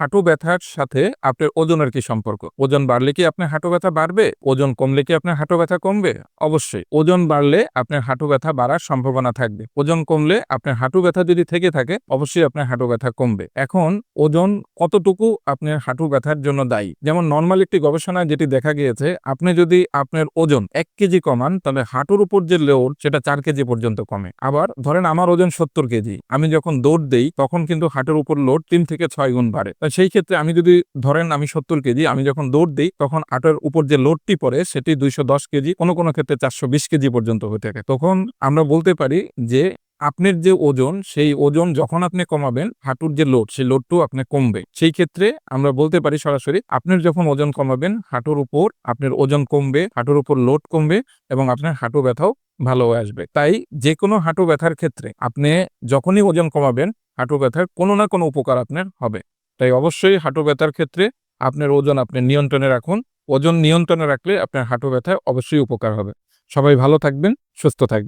হাঁটু ব্যথার সাথে আপনার ওজনের কি সম্পর্ক? ওজন বাড়লে কি আপনার হাঁটু ব্যথা বাড়বে? ওজন কমলে কি আপনার হাঁটু ব্যথা কমবে? অবশ্যই। ওজন বাড়লে আপনার হাঁটু ব্যথা বাড়ার সম্ভাবনা থাকবে। ওজন কমলে আপনার হাঁটু ব্যথা যদি থেকে থাকে, অবশ্যই আপনার হাঁটু ব্যথা কমবে। এখন ওজন কতটুকু আপনার হাঁটু ব্যথার জন্য দায়ী? যেমন নর্মাল একটি গবেষণায় যেটি দেখা গিয়েছে, আপনি যদি আপনার ওজন এক কেজি কমান, তাহলে হাঁটুর উপর যে লোড সেটা চার কেজি পর্যন্ত কমে। আবার ধরেন আমার ওজন সত্তর কেজি। আমি যখন দৌড় দেই, তখন কিন্তু হাঁটুর উপর লোড তিন থেকে ছয় গুণ বাড়ে। সেই ক্ষেত্রে আমি যদি ধরেন আমি সত্তর কেজি, আমি যখন দৌড় দিই, তখন হাঁটুর উপর যে লোডটি পড়ে, সেটি দুইশো দশ কেজি, কোনো কোনো ক্ষেত্রে চারশো বিশ কেজি পর্যন্ত হয়ে থাকে। তখন আমরা বলতে পারি যে, আপনার যে ওজন, সেই ওজন যখন আপনি কমাবেন, হাঁটুর যে লোড সেই লোডটাও আপনি কমবে। সেই ক্ষেত্রে আমরা বলতে পারি সরাসরি, আপনার যখন ওজন কমাবেন, হাঁটুর উপর আপনার ওজন কমবে, হাঁটুর উপর লোড কমবে এবং আপনার হাঁটু ব্যথাও ভালো আসবে। তাই যে কোনো হাঁটু ব্যথার ক্ষেত্রে আপনি যখনই ওজন কমাবেন, হাঁটু ব্যথার কোনো না কোনো উপকার আপনার হবে। তাই অবশ্যই হাঁটু ব্যথার ক্ষেত্রে আপনার ওজন আপনি নিয়ন্ত্রণে রাখুন। ওজন নিয়ন্ত্রণে রাখলে আপনার হাঁটু ব্যথায় অবশ্যই উপকার হবে। সবাই ভালো থাকবেন, সুস্থ থাকবেন।